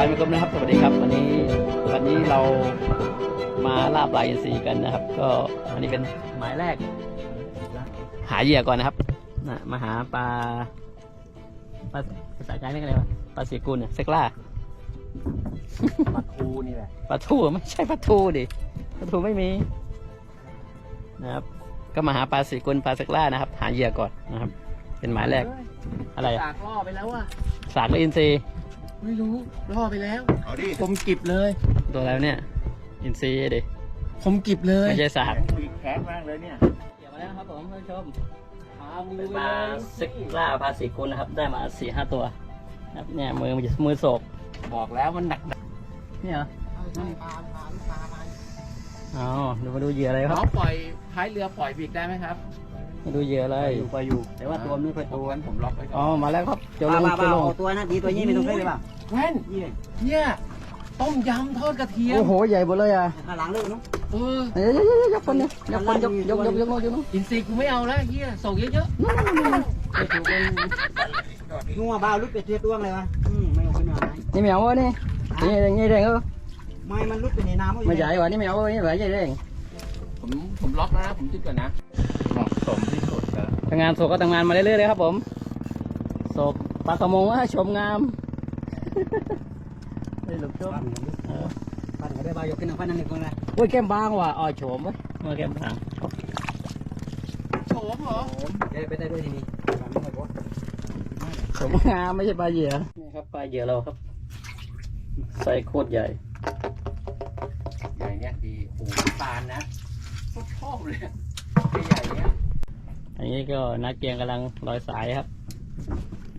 ายมิกรมนะครับ สวัสดีครับ วันนี้วันนี้เรามาล่าปลาอินทรีกันนะครับ ก็อันนี้เป็นหมายแรก หาเหยื่อก่อนนะครับนะมาหาปลาปลาภาษากลางเรียกอะไรวะปลาสีกุลเนี่ยเซกล่าปลาทูนี่แหละปลาทูไม่ใช่ปลาทูดิปลาทูไม่มีนะครับ ก็มาหาปลาสีกุลปลาเซกล่านะครับ หาเหยื่อก่อนนะครับ เป็นหมายแรก อะไรอะตากล่อไปแล้วอะสากหรืออินทรี ไม่รู้ล่อไปแล้ว เอาดิคมกิบเลย ตัวแล้วเนี่ย อินทรีดิคมกิบเลยไม่ใช่สากคุยแคสมากเลยเนี่ยเกี่ยวมาแล้วครับผมท่านผู้ชมพามือเป็นไปปลาเลยซิกล่าปลาสีกุลนะครับ ได้มาสี่ห้าตัวนะครับเนี่ยมือมันจะมือโศกบอกแล้วมันหนักหนักเนี่ยเหรอใช่ปลาปลาปลาปลาอ๋อดูมาดูเหยื่ออะไรคน้รัอบงปล่อยท้ายเรือปล่อยปีกได้ไหมครับ มาดูเหยื่ออะไรปลาอยู่ แต่ว่าตัวมันไม่ค่อยตัตัววผมล็อกไว้ก่อ๋ออนมาแล้วครับ เจ้าลบ้างบ้าเจ้าลงเอาตัวนะดีตัวนี้ไม่ต้องเล่นเลยเปล่าแว่นเนี่ยต้มยำทอดกระเทียม โอ้โห ใหญ่หมดเลยอะข้างหลังเลิกเนาะเออเอ้ยยกยกคนเนี่ยยกคนยกยกยกยกยกยกอินซีย์กูไม่เอาแล้วเฮียส่งเยอะงัวบ้าลุดไปเทียตัวเลยวะอืมไม่เอาขึ้นมาไหนนี่แมววะนี่นี่นี่แดงเออไม่มันลุดไปในน้ำไม่ใหญ่กว่านี่แมววะนี่ใหญ่ใหญ่แดงๆผมผมล็อกแล้วนะผมจุดก่อนนะเหมาะ สมที่สุดแล้วทำงานโศกก็ทำงานมาเรื่อยๆเลยครับผมโศกปลากระมงว่าชมงามได้หลุดชมปั่นก็ได้บ้ายกขึ้นทางพันนั่นเองคนละโอ้ยแก้มบางว่ะอ๋อโฉมเว้ยเมื่อแก้มบางโฉมเหรอเดี๋ยวไปได้ด้วยทีนี้โฉมงามไม่ใช่ปลาเหยื่อนี่ครับปลาเหยื่อเราครับไซส์โคตรใหญ่ใหญ่เนี่ยดีโอ้โหตาลนะโคตรชอบเลยอะใหญ่ๆเนี่ย อันนี้ก็นักเกียงกำลังลอยสายครับ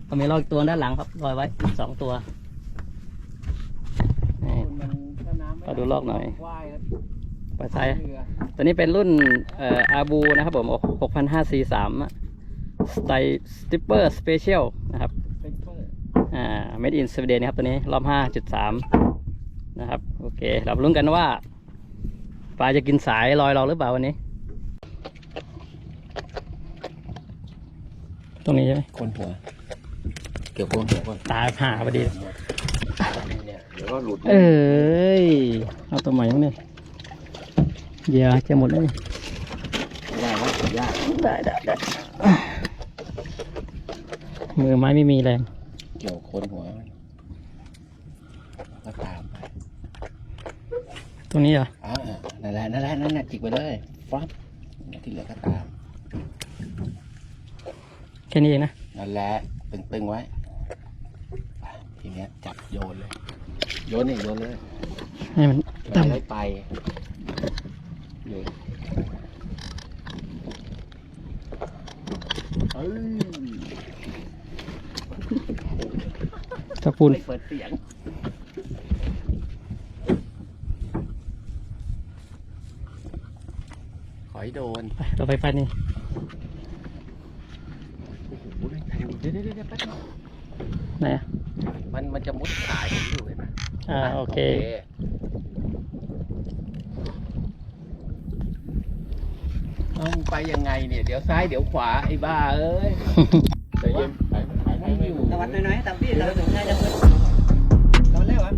ก็มีลอยตัวด้านหลังครับลอยไว้สองตัวมาน้ำไม่ขอดูลอกหน่อยว่ายแล้วปลาไซตัวนี้เป็นรุ่นอาบูนะครับผม6,500 C3 สไตสติปเปอร์สเปเชียลนะครับอ่า made in Sweden นะครับตัวนี้รอบ 5.3 นะครับ โอเค เราลุ้นกันว่า ปลาจะกินสายลอยเราหรือเปล่าวันนี้ ตรงนี้ใช่ไหมคนหัว เกี่ยวโคนหัวก่อนตาผ่าพอดีเนี่ยเดี๋ยวก็หลุดเอ้ย เอาตัวใหม่มาเนี่ยเดี๋ยวจะหมดแล้วนี่ได้ว่ายากได้ได้ได้มือไม้ไม่มีแรงเกี่ยวโคนหัวแล้วตามไปตรงนี้เหรออ่านั่นแหละนั่นแหละนั่นแหละจิกไปเลยฟับที่เหลือก็ตาม แค่นี้เองนะนั่นแหละตึงๆไว้ไปทีเนี้ยจับโยนเลย โยนนี่โยนเลยให้มันไปต่ำเลยไปโยนเอ้ยตะปูนไม่เปิดเสียงขอให้โดนไปเราไปไปนี่ โอ้โหเดี๋ยวเดี๋ยวเดี๋ยวแป๊บนึง ไหนอะมันมันจะมุดสายผมอยู่เห็นไหมอ่าโอเค เอามึงไปยังไงเนี่ย เดี๋ยวซ้ายเดี๋ยวขวาไอ้บ้าเอ้ยแต่ยังไปไปไม่อยู่ตะวันน้อยๆตามพี่เราถึงได้จะเพิ่มตอนแรกวะ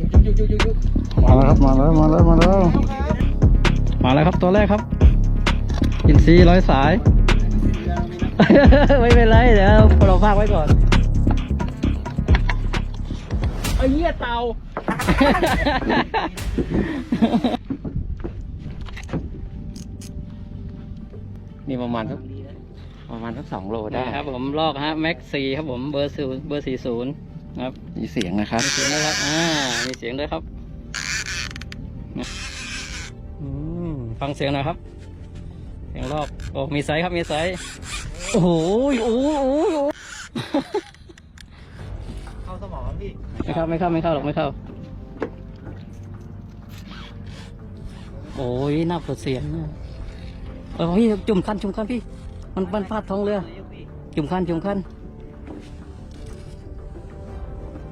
ยุกยุกยุกยุกยุกมาแล้วครับมาแล้วมาแล้วมาแล้วมาแล้วครับตัวแรกครับอินซีร้อยสาย ไม่เป็นไรเดี๋ยวเราพากไว้ก่อนไอ้เหี้ยเต่านี่ประมาณสักประมาณสักสองโลได้ได้ครับผมลอกฮะแม็กซีครับผมเบอร์ศูนย์เบอร์สี่ศูนย์ครับ มีเสียงนะครับมีเสียงด้วยครับอ่ามีเสียงด้วยครับนะอืมฟังเสียงหน่อยครับ เสียงลอกโอ้มีไซส์ครับมีไซส์ โอ้โหโอ้โหโอ้โหเข้าสมองพี่ไม่เข้าไม่เข้าไม่เข้าหรอกไม่เข้า โอ้ยน่าปวดเสียงเนี่ยเออพี่จุ่มคันจุ่มคันพี่ มันมันพาดท้องเรือ จุ่มคันจุ่มคัน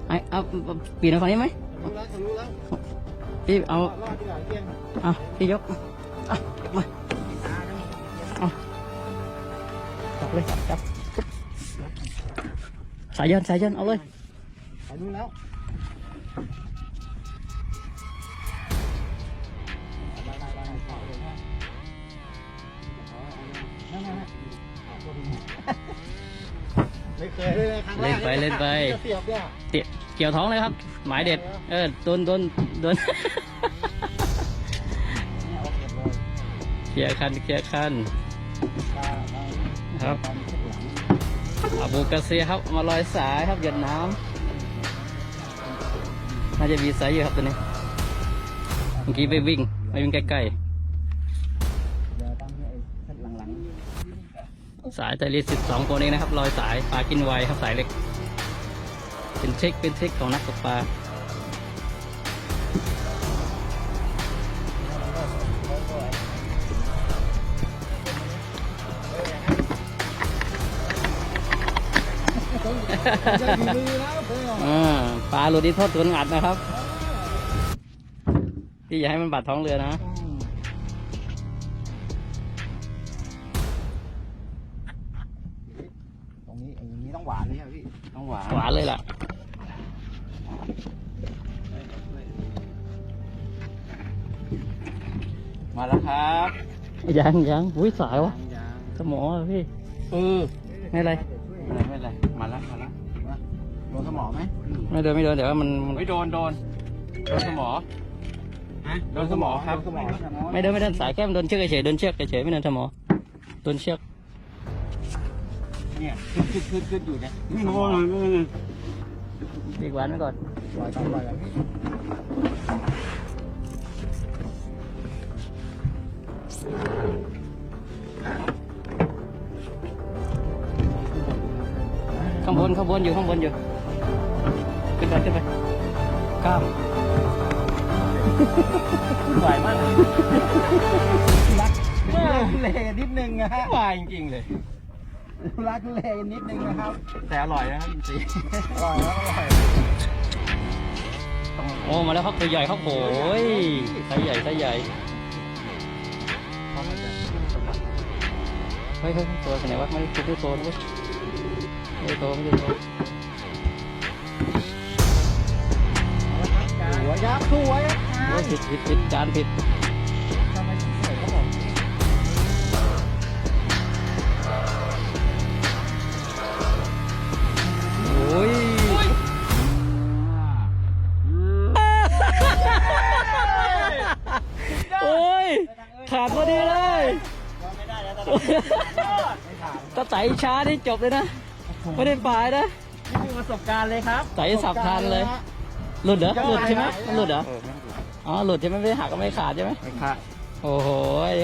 ไอเอาเปลี่ยนฝั่งนี้ไหมรู้แล้วรู้แล้วพี่เอารอดที่หลังเกียงเอาพี่ยก เลยจับสายยันสายยันเอาเลยไปดูแล้วเล่นไปเล่นไปเตี๋ะเกี่ยวท้องเลยครับ หมายเด็ด เออโดนโดนโดนเคลียร์คันเคลียร์คัน ครับอาบูกาเซียครับมาลอยสายครับหยดน้ำน่าจะมีสายอยู่ครับตัวนี้เมื่อกี้ไปวิ่งไปวิ่งใกล้ๆสายไตรลิสิบสองคนเองนะครับลอยสายปลากินไวครับสายเล็ก เป็นเทคเป็นเทคของนักตกปลา จะมีมือแล้วเพื่อนอ่าปลาหลุดที่โทษตัวอัดนะครับ พี่อย่าให้มันบาดท้องเรือนะตรงนี้อย่างนี้ต้องหวานเลยครับพี่ต้องหวานหวานเลยล่ะมาแล้วครับยังยังอุ้ยสายวะสมองอะพี่เออไม่เป็นไรไม่เป็นไรไม่เป็นไรมาแล้ว มาแล้วโดนสมองไหมไม่โดนไม่โดนเดี๋ยวว่ามันมันไม่โดนโดนโดนสมอฮะโดนสมอครับสมองไม่โดนไม่โดนสายแค่มันโดนเชือกเฉยๆโดนเชือกเฉยๆไม่โดนสมองโดนเชือกเนี่ยขึ้นขึ้นขึ้นขึ้นอยู่เนี่ยไม่โดนไม่โดนปีกหวานไว้ก่อนปล่อยต้องปล่อยแบบนี้ข้างบนข้างบนอยู่ข้างบนอยู่ขึ้น ไปขึ้นไปข้ามไหวมากเลยรักรักเลนิดนึงนะฮะไหวจริงๆเลย รักเลนิดนึงนะครับ แต่อร่อยนะครับจริงอร่อยแล้วอร่อยโอ้มาแล้วครับตัวใหญ่ครับโอ้ยไซส์ใหญ่ไซส์ใหญ่เฮ้ยเฮ้ยตัวไหนวะไม่ได้ไม่ได้โตนะเว้ยไม่ได้โตไม่ได้โตสว ยครับสวยครับโอ้ยผิดผิดผิดจานผิดทำไมถึงสวยเขาบอกโอ้ยโอ้ยขาดพอดีเลยไม่ได้แล้วตอนนี้ไม่ผ่านถ้าไต่ช้านี่จบเลยนะ ไม่ได้ปลายนะนี่คือประสบการณ์เลยครับไต่สับทันเลย หลุดเหรอหลุดใช่ไหมมันหลุดเหรอๆเออไม่ถูกอ๋อหลุดใช่ไหมไม่ได้หักก็ไม่ขาดใช่ไหมไม่ค่ะโอ้โห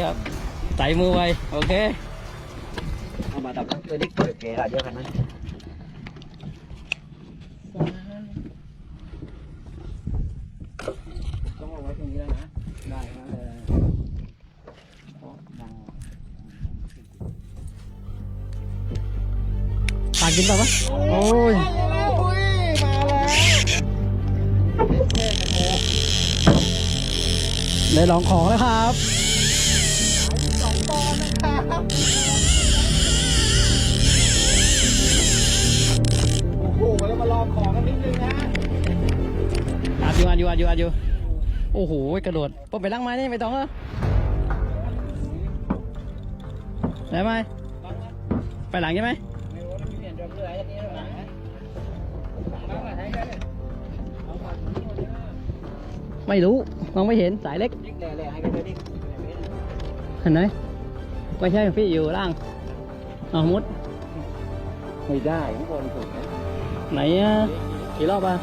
ครับไต่มือไวโอเคเอามาดับตัวนี้เปิดเกลือเยอะขนาดนั้นต้องเอาไว้ตรงนี้แล้วนะได้ครับเออโอ้ดังปากกินเปล่าวะโอ้ย ได้ลองของแล้วครับโอ้โหแล้วมาลองของกันนิดนึงนะอัดอยู่อัดอยู่อัดอยู่อัดอยู่โอ้โหกระโดดปุ๊บไปล้างไม้นี่ไม่ต้องเหรอได้ไหมไปหลังใช่ไหมไม่รู้ มีเปลี่ยนเรื่องอะไรกันนี้หรือเปล่านะบ้างมาใช้กันเอามาที่นี่นะไม่รู้มองไม่เห็นสายเล็กดิ๊กแหล่ๆให้กันเลยดิเห็นไหมไม่ใช่พี่อยู่ล่างเอามุด ไม่ได้ข้างบนถูกไหมไหนอะกี่รอบอะ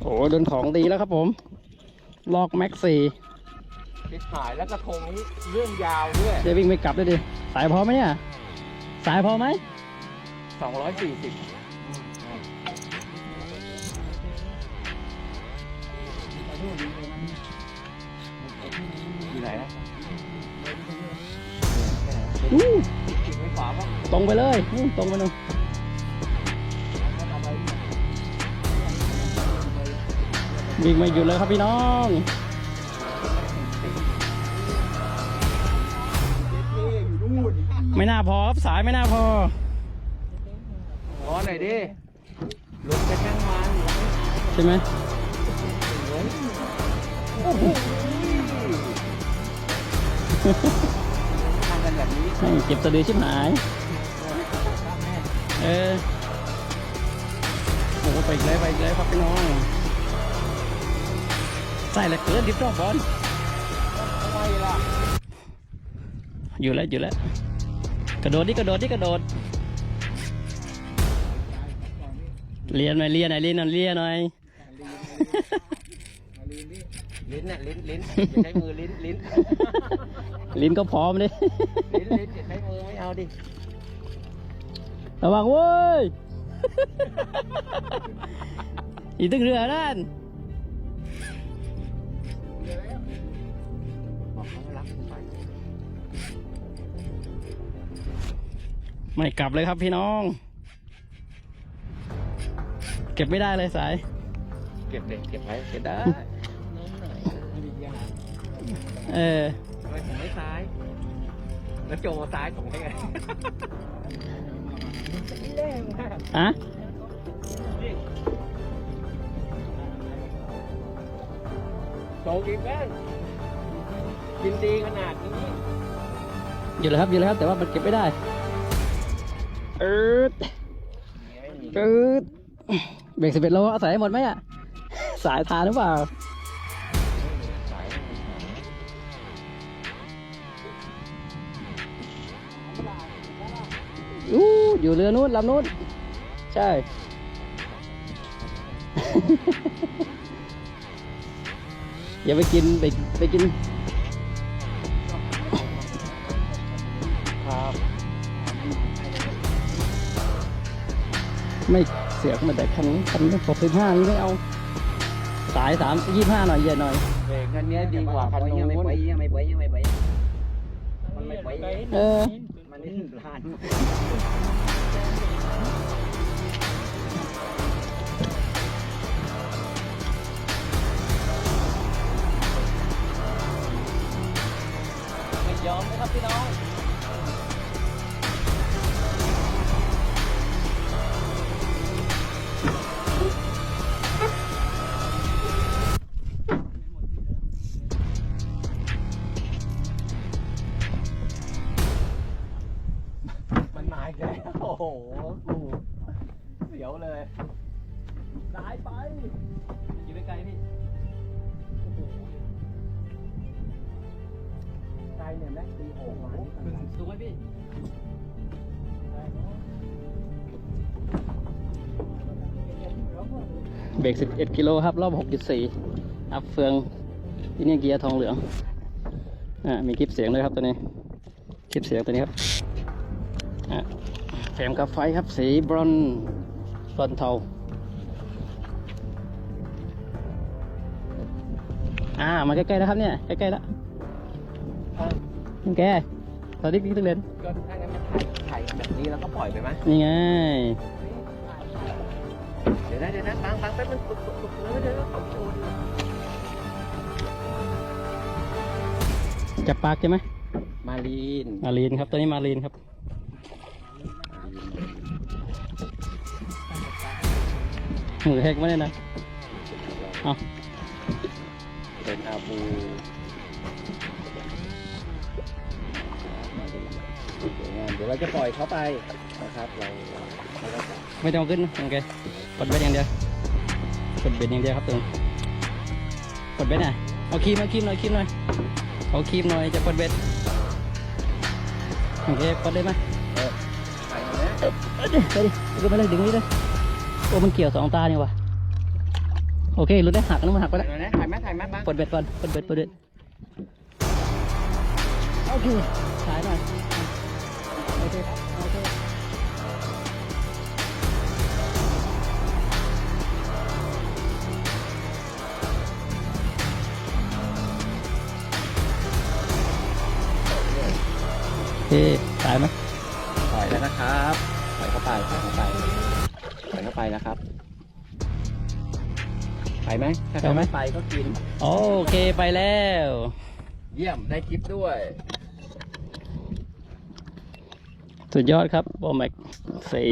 โอ้โดนของดีแล้วครับผม ลอกแม็กซี่ติดหายแล้วกระทงนี้เรื่องยาวด้วยจะวิ่งไม่กลับด้วยดิ สายพอไหมเนี่ย สายพอไหมสองร้อยสี่สิบ อยู่ไหนนะอู้ติดไว้ขวาป่ะตรงไปเลยอู้ตรงไปนู่นวิ่งไม่หยุดเลยครับพี่น้องไม่น่าพอครับสายไม่น่าพอขอหน่อยดิลงไปช่างมันใช่ไหม ทำกันแบบนี้ให้เก็บสะดือชิบหาย เออโอ้โหไปอีกเลยไปอีกเลยครับพี่น้องใส่ละเกินดิบรอบบอลทำไมล่ะ อยู่แล้วอยู่แล้ว กระโดดดิกระโดดดิกระโดดเลียนหน่อยเลียนหน่อยเลียนหน่อยเลียนหน่อย ลิ้นน่ะลิ้นลิ้นอย่าใช้มือลิ้นลิ้นลิ้นก็พร้อมเลยลิ้นลิ้นอย่าใช้มือไม่เอาดิระวังเว้ยอีตึงเรือนั่นบอกเขาว่ารักไปไม่กลับเลยครับพี่น้อง เก็บไม่ได้เลยสาย เก็บเด็กเก็บไว้เก็บได้ เออทำไมผมไม่ซ้าย แล้วโจซ้ายผมได้ไงอะโจกินแม่งกินดีขนาดนี้ อยู่เลยครับอยู่เลยครับแต่ว่ามันเก็บไม่ได้เออเออเบรกสิบเอ็ดโลเอาใส่ให้หมดไหมอะสายทานหรือเปล่า อู้อยู่เรือนู้นลำนู้นใช่ อย่าไปกินไปไปกินครับไม่เสียกมาแต่คันนี้คันนี้หกสิบห้านี่ไม่เอา สายสามยี่ห้าหน่อยเย็นหน่อยเบรกคันนี้ดีกว่าคันนู้นไม่ไปไม่ไปไม่ไปมันไม่ไปเออ มันนี่พลานไม่ยอมนะครับพี่น้อง เบรก 11 กิโลครับ รอบ 6.4 อัพเฟือง ที่นี่เกียร์ทองเหลือง อ่า มีคลิปเสียงด้วยครับตัวนี้ คลิปเสียงตัวนี้ครับ อ่าแถมกับไฟครับ สีบรอนซ์บรอนซ์เทา อ่า มาใกล้ๆแล้วครับเนี่ย ใกล้ๆแล้วเออนี่แก ตอนนี้พี่ตึกเรียนก็ถ้างั้นมันถ่ายถ่ายแบบนี้แล้วก็ปล่อยไปไหมนี่ไง เดี๋ยวนะเดี๋ยวนะฟังฟังไปมันปุบปุบปุบแล้วเดี๋ยวนะเขาโชว์ดิจับปากใช่ไหมมาลีน มารีนครับ ตัวนี้มารีนครับมือแหกมาเลยนะ เอาเป็นอาบู เดี๋ยวเราจะปล่อยเขาไปนะครับเราไม่ต้องขึ้นโอเคกดเบ็ดอย่างเดียวกดเบ็ดอย่างเดียวครับตรงกดเบ็ดน่ะเอาคีมเอาคีมหน่อยคีมหน่อยเอาคีมหน่อยจะกดเบ็ดโอเคกดได้ไหมไปแล้วเอ้ยไปดิไปดิก็ไปเลยดึงนี่เลยโอ้มันเกี่ยวสองตาเนี่ยว่ะโอเครู้ได้หักนึกมันหักไปแล้วถ่ายไหมถ่ายไหมบ้างกดเบ็ดก่อนกดเบ็ดกดเบ็ดโอเค เคครับโอเคโอเคถ่ายไหมปล่อยแล้วนะครับปล่อยเข้าไปปล่อยเข้าไปปล่อยเข้าไปนะครับ ไปไหมถ้าเขาไม่ไปก็กิน โอเคไปแล้ว เยี่ยมได้คลิปด้วย สุดยอดครับโบแม็กสี่